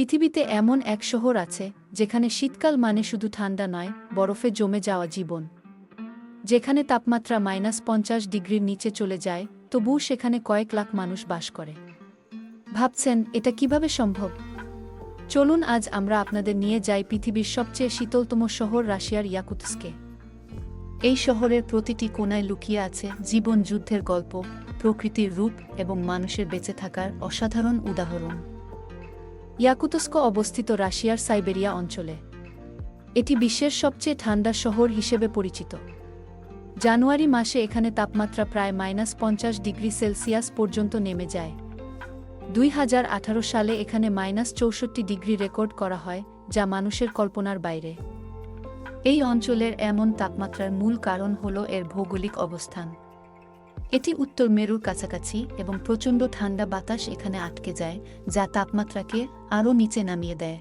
পৃথিবীতে এমন এক শহর আছে, যেখানে শীতকাল মানে শুধু ঠান্ডা নয়, বরফে জমে যাওয়া জীবন। যেখানে তাপমাত্রা মাইনাস পঞ্চাশ ডিগ্রির নিচে চলে যায়, তবুও সেখানে কয়েক লাখ মানুষ বাস করে। ভাবছেন, এটা কীভাবে সম্ভব? চলুন, আজ আমরা আপনাদের নিয়ে যাই পৃথিবীর সবচেয়ে শীতলতম শহর রাশিয়ার ইয়াকুতস্কে। এই শহরের প্রতিটি কোনায় লুকিয়ে আছে জীবন যুদ্ধের গল্প, প্রকৃতির রূপ এবং মানুষের বেঁচে থাকার অসাধারণ উদাহরণ। ইয়াকুতস্ক অবস্থিত রাশিয়ার সাইবেরিয়া অঞ্চলে। এটি বিশ্বের সবচেয়ে ঠান্ডা শহর হিসেবে পরিচিত। জানুয়ারি মাসে এখানে তাপমাত্রা প্রায় মাইনাস পঞ্চাশ ডিগ্রি সেলসিয়াস পর্যন্ত নেমে যায়। দুই হাজার আঠারো সালে এখানে মাইনাস চৌষট্টি ডিগ্রি রেকর্ড করা হয়, যা মানুষের কল্পনার বাইরে। এই অঞ্চলের এমন তাপমাত্রার মূল কারণ হল এর ভৌগোলিক অবস্থান। এটি উত্তর মেরুর কাছাকাছি এবং প্রচণ্ড ঠান্ডা বাতাস এখানে আটকে যায়, যা তাপমাত্রাকে আরও নিচে নামিয়ে দেয়।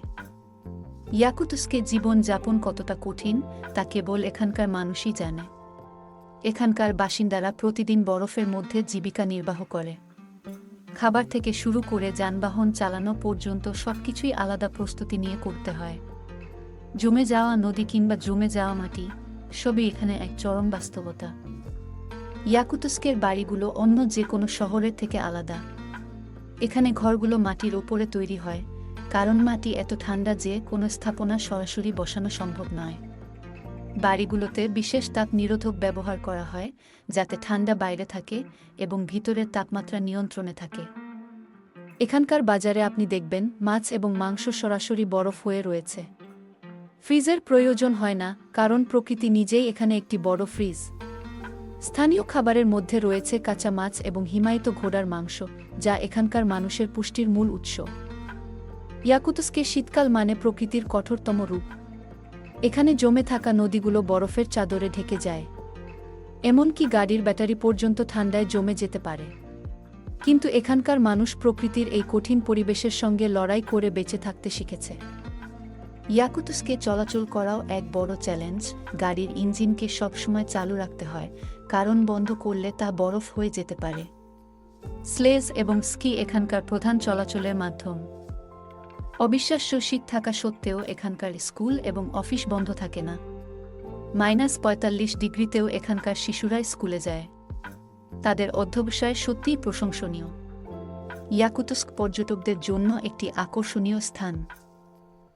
ইয়াকুতুস্কে জীবন যাপন কতটা কঠিন, তা কেবল এখানকার মানুষই জানে। এখানকার বাসিন্দারা প্রতিদিন বরফের মধ্যে জীবিকা নির্বাহ করে। খাবার থেকে শুরু করে যানবাহন চালানো পর্যন্ত সবকিছুই আলাদা প্রস্তুতি নিয়ে করতে হয়। জমে যাওয়া নদী কিংবা জমে যাওয়া মাটি, সবই এখানে এক চরম বাস্তবতা। ইয়াকুতুস্কের বাড়িগুলো অন্য যে কোনো শহরের থেকে আলাদা। এখানে ঘরগুলো মাটির ওপরে তৈরি হয়, কারণ মাটি এত ঠান্ডা যে কোনো স্থাপনা সরাসরি বসানো সম্ভব নয়। বাড়িগুলোতে বিশেষ তাপ নিরোধক ব্যবহার করা হয়, যাতে ঠান্ডা বাইরে থাকে এবং ভিতরের তাপমাত্রা নিয়ন্ত্রণে থাকে। এখানকার বাজারে আপনি দেখবেন মাছ এবং মাংস সরাসরি বরফ হয়ে রয়েছে। ফ্রিজের প্রয়োজন হয় না, কারণ প্রকৃতি নিজেই এখানে একটি বড় ফ্রিজ। স্থানীয় খাবারের মধ্যে রয়েছে কাঁচা মাছ এবং হিমায়িত ঘোড়ার মাংস, যা এখানকার মানুষের পুষ্টির মূল উৎস। ইয়াকুতস্কে শীতকাল মানে প্রকৃতির কঠোরতম রূপ। এখানে জমে থাকা নদীগুলো বরফের চাদরে ঢেকে যায়। এমনকি গাড়ির ব্যাটারি পর্যন্ত ঠান্ডায় জমে যেতে পারে। কিন্তু এখানকার মানুষ প্রকৃতির এই কঠিন পরিবেশের সঙ্গে লড়াই করে বেঁচে থাকতে শিখেছে। ইয়াকুতুসকে চলাচল করাও এক বড় চ্যালেঞ্জ। গাড়ির ইঞ্জিনকে সবসময় চালু রাখতে হয়, কারণ বন্ধ করলে তা বরফ হয়ে যেতে পারে। স্লেজ এবং স্কি এখানকার প্রধান চলাচলের মাধ্যম। অবিশ্বাস্য শীত থাকা সত্ত্বেও এখানকার স্কুল এবং অফিস বন্ধ থাকে না। মাইনাস পঁয়তাল্লিশ ডিগ্রিতেও এখানকার শিশুরা স্কুলে যায়। তাদের অধ্যবসায় সত্যিই প্রশংসনীয়। ইয়াকুতস্ক পর্যটকদের জন্য একটি আকর্ষণীয় স্থান।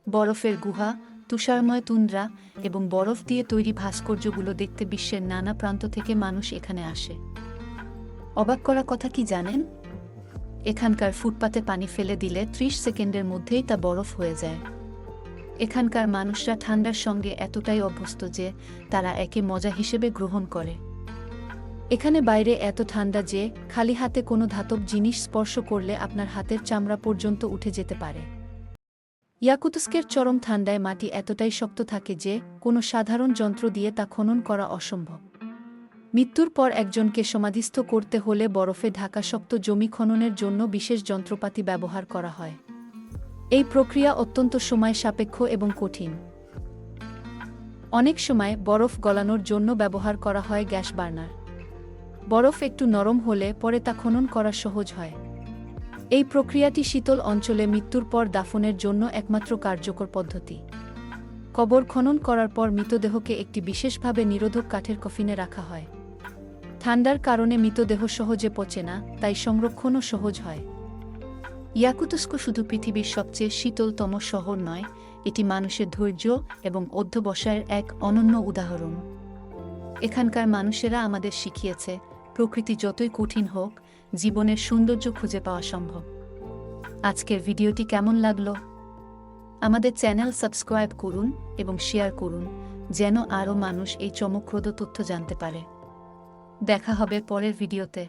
বরফের গুহা, তুষারময় তুন্দ্রা এবং বরফ দিয়ে তৈরি ভাস্কর্যগুলো দেখতে বিশ্বের নানা প্রান্ত থেকে মানুষ এখানে আসে। অবাক করা কথা কি জানেন? এখানকার ফুটপাতে পানি ফেলে দিলে ত্রিশ সেকেন্ডের মধ্যেই তা বরফ হয়ে যায়। এখানকার মানুষরা ঠান্ডার সঙ্গে এতটাই অভ্যস্ত যে তারা একে মজা হিসেবে গ্রহণ করে। এখানে বাইরে এত ঠান্ডা যে খালি হাতে কোনো ধাতব জিনিস স্পর্শ করলে আপনার হাতের চামড়া পর্যন্ত উঠে যেতে পারে। ইয়াকুতস্কের চরম ঠান্ডায় মাটি এতটাই শক্ত থাকে যে, কোনো সাধারণ যন্ত্র দিয়ে তা খনন করা অসম্ভব। মৃত্যুর পর একজনকে সমাধিস্থ করতে হলে বরফে ঢাকা শক্ত জমি খননের জন্য বিশেষ যন্ত্রপাতি ব্যবহার করা হয়। এই প্রক্রিয়া অত্যন্ত সময় সাপেক্ষ এবং কঠিন। অনেক সময় বরফ গলানোর জন্য ব্যবহার করা হয় গ্যাস বার্নার। বরফ একটু নরম হলে পরে তা খনন করা সহজ হয়। এই প্রক্রিয়াটি শীতল অঞ্চলে মৃত্যুর পর দাফনের জন্য একমাত্র কার্যকর পদ্ধতি। কবর খনন করার পর মৃতদেহকে একটি বিশেষভাবে নিরোধক কাঠের কফিনে রাখা হয়। ঠান্ডার কারণে মৃতদেহ সহজে পচে না, তাই সংরক্ষণও সহজ হয়। ইয়াকুতুস্ক শুধু পৃথিবীর সবচেয়ে শীতলতম শহর নয়, এটি মানুষের ধৈর্য এবং অধ্যবসায়ের এক অনন্য উদাহরণ। এখানকার মানুষেরা আমাদের শিখিয়েছে প্রকৃতি যতই কঠিন হোক, জীবনের সৌন্দর্য খুঁজে পাওয়া সম্ভব। আজকের ভিডিওটি কেমন লাগল? আমাদের চ্যানেল সাবস্ক্রাইব করুন এবং শেয়ার করুন, যেন আরও মানুষ এই চমকপ্রদ তথ্য জানতে পারে। দেখা হবে পরের ভিডিওতে।